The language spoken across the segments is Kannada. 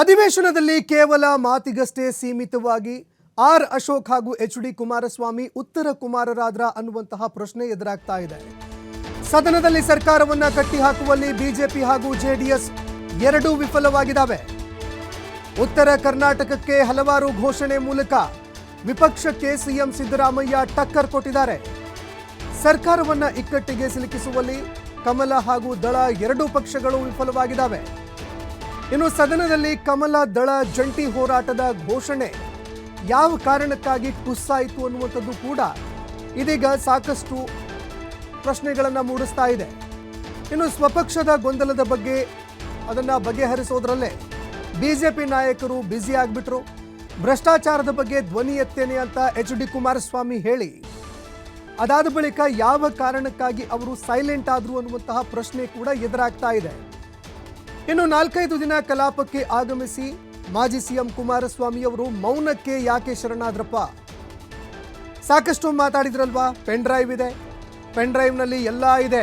ಅಧಿವೇಶನದಲ್ಲಿ ಕೇವಲ ಮಾತಿಗಷ್ಟೇ ಸೀಮಿತವಾಗಿ ಆರ್ ಅಶೋಕ್ ಹಾಗೂ ಎಚ್ ಡಿ ಕುಮಾರಸ್ವಾಮಿ ಉತ್ತರ ಕುಮಾರರಾದ್ರ ಅನ್ನುವಂತಹ ಪ್ರಶ್ನೆ ಎದುರಾಗ್ತಾ ಇದೆ. ಸದನದಲ್ಲಿ ಸರ್ಕಾರವನ್ನ ಕಟ್ಟಿಹಾಕುವಲ್ಲಿ ಬಿಜೆಪಿ ಹಾಗೂ ಜೆಡಿಎಸ್ ಎರಡೂ ವಿಫಲವಾಗಿದ್ದಾವೆ. ಉತ್ತರ ಕರ್ನಾಟಕಕ್ಕೆ ಹಲವಾರು ಘೋಷಣೆ ಮೂಲಕ ವಿಪಕ್ಷಕ್ಕೆ ಸಿಎಂ ಸಿದ್ದರಾಮಯ್ಯ ಟಕ್ಕರ್ ಕೊಟ್ಟಿದ್ದಾರೆ. ಸರ್ಕಾರವನ್ನ ಇಕ್ಕಟ್ಟಿಗೆ ಸಿಲುಕಿಸುವಲ್ಲಿ ಕಮಲ ಹಾಗೂ ದಳ ಎರಡೂ ಪಕ್ಷಗಳು ವಿಫಲವಾಗಿದ್ದಾವೆ. ಇನ್ನು ಸದನದಲ್ಲಿ ಕಮಲ ದಳ ಜಂಟಿ ಹೋರಾಟದ ಘೋಷಣೆ. ಯಾವ ಕಾರಣಕ್ಕಾಗಿ ಕುಸ್ಸಾಯಿತು ಅನ್ನುವಂಥದ್ದು ಕೂಡ ಇದೀಗ ಸಾಕಷ್ಟು ಪ್ರಶ್ನೆಗಳನ್ನು ಮೂಡಿಸ್ತಾ ಇದೆ. ಇನ್ನು ಸ್ವಪಕ್ಷದ ಗೊಂದಲದ ಬಗ್ಗೆ ಅದನ್ನು ಬಗೆಹರಿಸೋದ್ರಲ್ಲೇ ಬಿಜೆಪಿ ನಾಯಕರು ಬ್ಯುಸಿ ಆಗಿಬಿಟ್ರು. ಭ್ರಷ್ಟಾಚಾರದ ಬಗ್ಗೆ ಧ್ವನಿ ಎತ್ತೇನೆ ಅಂತ ಎಚ್ ಡಿ ಕುಮಾರಸ್ವಾಮಿ ಹೇಳಿ. ಅದಾದ ಬಳಿಕ ಯಾವ ಕಾರಣಕ್ಕಾಗಿ ಅವರು ಸೈಲೆಂಟ್ ಆದರು ಅನ್ನುವಂತಹ ಪ್ರಶ್ನೆ ಕೂಡ ಎದುರಾಗ್ತಾ ಇದೆ. ಇನ್ನು ನಾಲ್ಕೈದು ದಿನ ಕಲಾಪಕ್ಕೆ ಆಗಮಿಸಿ ಮಾಜಿ ಸಿಎಂ ಕುಮಾರಸ್ವಾಮಿ ಅವರು ಮೌನಕ್ಕೆ ಯಾಕೆ ಶರಣಾದ್ರಪ್ಪ? ಸಾಕಷ್ಟು ಮಾತಾಡಿದ್ರಲ್ವಾ? ಪೆನ್ ಡ್ರೈವ್ ಇದೆ. ಪೆನ್ ಡ್ರೈವ್ನಲ್ಲಿ ಎಲ್ಲ ಇದೆ.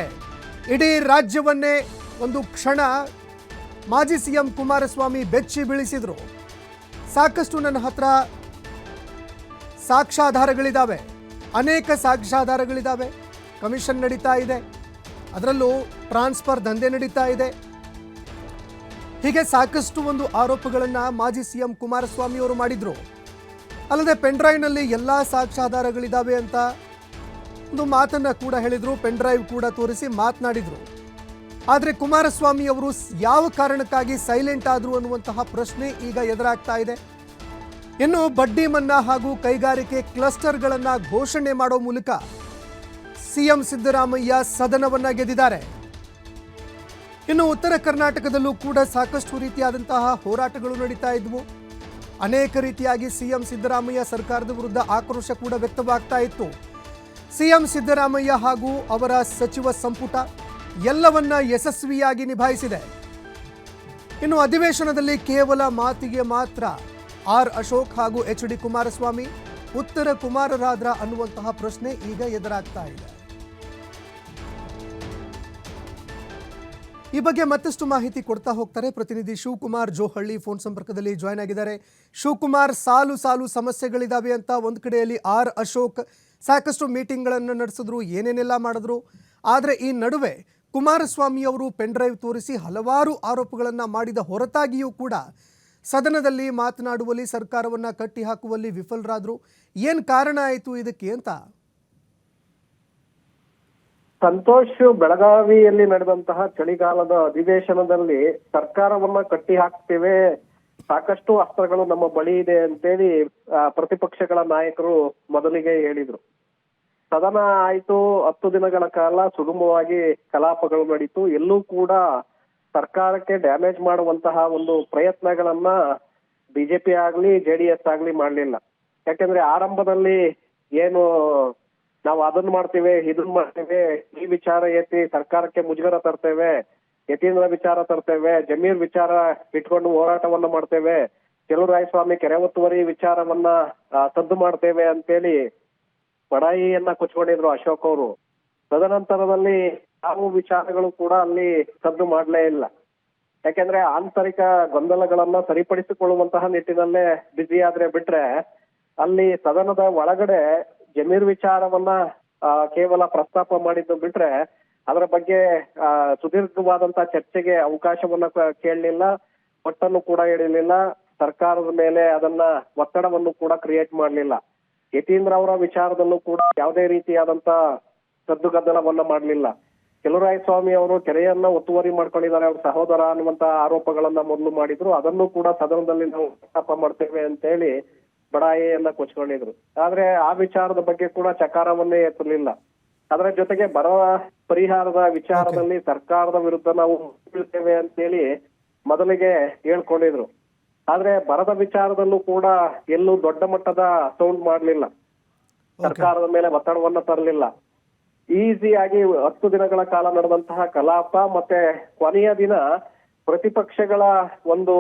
ಇಡೀ ರಾಜ್ಯವನ್ನೇ ಒಂದು ಕ್ಷಣ ಮಾಜಿ ಸಿಎಂ ಕುಮಾರಸ್ವಾಮಿ ಬೆಚ್ಚಿ ಬೀಳಿಸಿದರು. ಸಾಕಷ್ಟು ನನ್ನ ಹತ್ರ ಸಾಕ್ಷ್ಯಾಧಾರಗಳಿದ್ದಾವೆ ಅನೇಕ ಸಾಕ್ಷ್ಯಾಧಾರಗಳಿದ್ದಾವೆ ಕಮಿಷನ್ ನಡೀತಾ ಇದೆ. ಅದರಲ್ಲೂ ಟ್ರಾನ್ಸ್ಫರ್ ದಂಧೆ ನಡೀತಾ ಇದೆ. ಹೀಗೆ ಸಾಕಷ್ಟು ಒಂದು ಆರೋಪಗಳನ್ನು ಮಾಜಿ ಸಿಎಂ ಕುಮಾರಸ್ವಾಮಿ ಅವರು ಮಾಡಿದ್ರು. ಅಲ್ಲದೆ ಪೆನ್ಡ್ರೈವ್ನಲ್ಲಿ ಎಲ್ಲ ಸಾಕ್ಷ್ಯಾಧಾರಗಳಿದ್ದಾವೆ ಅಂತ ಒಂದು ಮಾತನ್ನ ಕೂಡ ಹೇಳಿದ್ರು ಪೆನ್ಡ್ರೈವ್ ಕೂಡ ತೋರಿಸಿ ಮಾತನಾಡಿದ್ರು. ಆದರೆ ಕುಮಾರಸ್ವಾಮಿ ಅವರು ಯಾವ ಕಾರಣಕ್ಕಾಗಿ ಸೈಲೆಂಟ್ ಆದ್ರು ಅನ್ನುವಂತಹ ಪ್ರಶ್ನೆ ಈಗ ಎದುರಾಗ್ತಾ ಇದೆ. ಇನ್ನು ಬಡ್ಡಿ ಮನ್ನಾ ಹಾಗೂ ಕೈಗಾರಿಕೆ ಕ್ಲಸ್ಟರ್ಗಳನ್ನು ಘೋಷಣೆ ಮಾಡೋ ಮೂಲಕ ಸಿಎಂ ಸಿದ್ದರಾಮಯ್ಯ ಸದನವನ್ನ ಗೆದ್ದಿದ್ದಾರೆ. ಇನ್ನು ಉತ್ತರ ಕರ್ನಾಟಕದಲ್ಲೂ ಕೂಡ ಸಾಕಷ್ಟು ರೀತಿಯಾದಂತಹ ಹೋರಾಟಗಳು ನಡೀತಾ ಇದ್ವು. ಅನೇಕ ರೀತಿಯಾಗಿ ಸಿಎಂ ಸಿದ್ದರಾಮಯ್ಯ ಸರ್ಕಾರದ ವಿರುದ್ಧ ಆಕ್ರೋಶ ಕೂಡ ವ್ಯಕ್ತವಾಗ್ತಾ ಇತ್ತು. ಸಿಎಂ ಸಿದ್ದರಾಮಯ್ಯ ಹಾಗೂ ಅವರ ಸಚಿವ ಸಂಪುಟ ಎಲ್ಲವನ್ನ ಯಶಸ್ವಿಯಾಗಿ ನಿಭಾಯಿಸಿದೆ. ಇನ್ನು ಅಧಿವೇಶನದಲ್ಲಿ ಕೇವಲ ಮಾತಿಗೆ ಮಾತ್ರ ಆರ್ ಅಶೋಕ್ ಹಾಗೂ ಎಚ್ ಡಿ ಕುಮಾರಸ್ವಾಮಿ, ಉತ್ತರ ಕುಮಾರರಾದ್ರ ಅನ್ನುವಂತಹ ಪ್ರಶ್ನೆ ಈಗ ಎದುರಾಗ್ತಾ ಇದೆ. ಈ ಬಗ್ಗೆ ಮತ್ತಷ್ಟು ಮಾಹಿತಿ ಕೊಡ್ತಾ ಹೋಗ್ತಾರೆ ಪ್ರತಿನಿಧಿ ಶಿವಕುಮಾರ್ ಜೋಹಳ್ಳಿ. ಫೋನ್ ಸಂಪರ್ಕದಲ್ಲಿ ಜಾಯ್ನ್ ಆಗಿದ್ದಾರೆ. ಶಿವಕುಮಾರ್, ಸಾಲು ಸಾಲು ಸಮಸ್ಯೆಗಳಿದಾವೆ ಅಂತ ಒಂದು ಕಡೆಯಲ್ಲಿ ಆರ್ ಅಶೋಕ್ ಸಾಕಷ್ಟು ಮೀಟಿಂಗ್ಗಳನ್ನು ನಡೆಸಿದ್ರು, ಏನೇನೆಲ್ಲ ಮಾಡಿದ್ರು. ಆದರೆ ಈ ನಡುವೆ ಕುಮಾರಸ್ವಾಮಿ ಅವರು ಪೆನ್ ಡ್ರೈವ್ ತೋರಿಸಿ ಹಲವಾರು ಆರೋಪಗಳನ್ನು ಮಾಡಿದ ಹೊರತಾಗಿಯೂ ಕೂಡ ಸದನದಲ್ಲಿ ಮಾತನಾಡುವಲ್ಲಿ, ಸರ್ಕಾರವನ್ನು ಕಟ್ಟಿ ಹಾಕುವಲ್ಲಿ ವಿಫಲರಾದ್ರು. ಏನು ಕಾರಣ ಆಯಿತು ಇದಕ್ಕೆ ಅಂತ ಸಂತೋಷ್ ಬೆಳಗಾವಿಯಲ್ಲಿ ನಡೆದಂತಹ ಚಳಿಗಾಲದ ಅಧಿವೇಶನದಲ್ಲಿ ಸರ್ಕಾರವನ್ನ ಕಟ್ಟಿ ಹಾಕ್ತೇವೆ. ಸಾಕಷ್ಟು ಅಸ್ತ್ರಗಳು ನಮ್ಮ ಬಳಿ ಇದೆ ಅಂತೇಳಿ ಪ್ರತಿಪಕ್ಷಗಳ ನಾಯಕರು ಮೊದಲಿಗೆ ಹೇಳಿದ್ರು. ಸದನ ಆಯಿತು, ಹತ್ತು ದಿನಗಳ ಕಾಲ ಸುಗಮವಾಗಿ ಕಲಾಪಗಳು ನಡೀತು. ಎಲ್ಲೂ ಕೂಡ ಸರ್ಕಾರಕ್ಕೆ ಡ್ಯಾಮೇಜ್ ಮಾಡುವಂತಹ ಒಂದು ಪ್ರಯತ್ನಗಳನ್ನ ಬಿಜೆಪಿ ಆಗ್ಲಿ ಜೆಡಿಎಸ್ ಆಗ್ಲಿ ಮಾಡಲಿಲ್ಲ. ಯಾಕಂದ್ರೆ ಆರಂಭದಲ್ಲಿ ಏನು ನಾವು ಅದನ್ನ ಮಾಡ್ತೇವೆ, ಇದನ್ನ ಮಾಡ್ತೇವೆ, ಈ ವಿಚಾರ ಎತ್ತಿ ಸರ್ಕಾರಕ್ಕೆ ಮುಜುಗರ ತರ್ತೇವೆ, ಯತೀಂದ್ರ ವಿಚಾರ ತರ್ತೇವೆ, ಜಮೀರ್ ವಿಚಾರ ಇಟ್ಕೊಂಡು ಹೋರಾಟವನ್ನ ಮಾಡ್ತೇವೆ ರಾಯಸ್ವಾಮಿ ಕೆರೆ ಒತ್ತುವರಿ ವಿಚಾರವನ್ನ ಸದ್ದು ಮಾಡ್ತೇವೆ ಅಂತೇಳಿ ಬಡಾಯಿಯನ್ನ ಕೊಚ್ಕೊಂಡಿದ್ರು ಅಶೋಕ್ ಅವರು. ತದನಂತರದಲ್ಲಿ ಯಾವ ವಿಚಾರಗಳು ಕೂಡ ಅಲ್ಲಿ ಸದ್ದು ಮಾಡಲೇ ಇಲ್ಲ. ಯಾಕೆಂದ್ರೆ ಆಂತರಿಕ ಗೊಂದಲಗಳನ್ನ ಸರಿಪಡಿಸಿಕೊಳ್ಳುವಂತಹ ನಿಟ್ಟಿನಲ್ಲೇ ಬ್ಯುಸಿ ಆದ್ರೆ ಬಿಟ್ರೆ ಅಲ್ಲಿ ಸದನದ ಒಳಗಡೆ ಜಮೀರ್ ವಿಚಾರವನ್ನ ಕೇವಲ ಪ್ರಸ್ತಾಪ ಮಾಡಿದ್ದು ಬಿಟ್ರೆ ಅದರ ಬಗ್ಗೆ ಸುದೀರ್ಘವಾದಂತ ಚರ್ಚೆಗೆ ಅವಕಾಶವನ್ನ ಕೇಳಲಿಲ್ಲ, ಒಟ್ಟನ್ನು ಕೂಡ ಇಡಲಿಲ್ಲ ಸರ್ಕಾರದ ಮೇಲೆ ಅದನ್ನ ಒತ್ತಡವನ್ನು ಕೂಡ ಕ್ರಿಯೇಟ್ ಮಾಡಲಿಲ್ಲ. ಯತೀಂದ್ರ ಅವರ ವಿಚಾರದಲ್ಲೂ ಕೂಡ ಯಾವುದೇ ರೀತಿಯಾದಂತ ಸದ್ದುಗದ್ದಲವನ್ನ ಮಾಡಲಿಲ್ಲ. ಸ್ವಾಮಿ ಅವರು ಕೆರೆಯನ್ನ ಒತ್ತುವರಿ ಮಾಡ್ಕೊಂಡಿದ್ದಾರೆ, ಅವ್ರ ಸಹೋದರ ಅನ್ನುವಂತ ಆರೋಪಗಳನ್ನ ಮೊದಲು ಮಾಡಿದ್ರು, ಅದನ್ನು ಕೂಡ ಸದನದಲ್ಲಿ ನಾವು ಪ್ರಸ್ತಾಪ ಮಾಡ್ತೇವೆ ಅಂತೇಳಿ ಬಡಾಯಿಯನ್ನ ಕೊಚ್ಕೊಂಡಿದ್ರು. ಆದ್ರೆ ಆ ವಿಚಾರದ ಬಗ್ಗೆ ಕೂಡ ಚಕಾರವನ್ನೇ ಎತ್ತಲಿಲ್ಲ. ಅದರ ಜೊತೆಗೆ ಬರ ಪರಿಹಾರದ ವಿಚಾರದಲ್ಲಿ ಸರ್ಕಾರದ ವಿರುದ್ಧ ನಾವು ಬೀಳ್ತೇವೆ ಅಂತೇಳಿ ಮೊದಲಿಗೆ ಹೇಳ್ಕೊಂಡಿದ್ರು. ಆದ್ರೆ ಬರದ ವಿಚಾರದಲ್ಲೂ ಕೂಡ ಎಲ್ಲೂ ದೊಡ್ಡ ಮಟ್ಟದ ಸೌಂಡ್ ಮಾಡಲಿಲ್ಲ. ಸರ್ಕಾರದ ಮೇಲೆ ಒತ್ತಡವನ್ನ ತರಲಿಲ್ಲ. ಈಸಿಯಾಗಿ ಹತ್ತು ದಿನಗಳ ಕಾಲ ನಡೆದಂತಹ ಕಲಾಪ ಮತ್ತೆ ಕೊನೆಯ ದಿನ ಪ್ರತಿಪಕ್ಷಗಳ ಒಂದು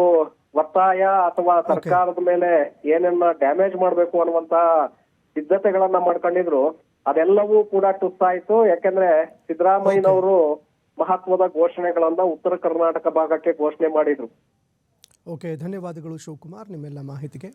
ಒತ್ತಾಯ ಅಥವಾ ಸರ್ಕಾರದ ಮೇಲೆ ಏನನ್ನ ಡ್ಯಾಮೇಜ್ ಮಾಡ್ಬೇಕು ಅನ್ನುವಂತ ಸಿದ್ಧತೆಗಳನ್ನ ಮಾಡ್ಕೊಂಡಿದ್ರು. ಅದೆಲ್ಲವೂ ಕೂಡ ಟುಸ್ಸಾಯ್ತು ಯಾಕಂದ್ರೆ ಸಿದ್ದರಾಮಯ್ಯನವರು ಮಹತ್ವದ ಘೋಷಣೆಗಳನ್ನ ಉತ್ತರ ಕರ್ನಾಟಕ ಭಾಗಕ್ಕೆ ಘೋಷಣೆ ಮಾಡಿದ್ರು. ಓಕೆ ಧನ್ಯವಾದಗಳು ಶಿವಕುಮಾರ್. ನಿಮ್ಮೆಲ್ಲ ಮಾಹಿತಿಗೆ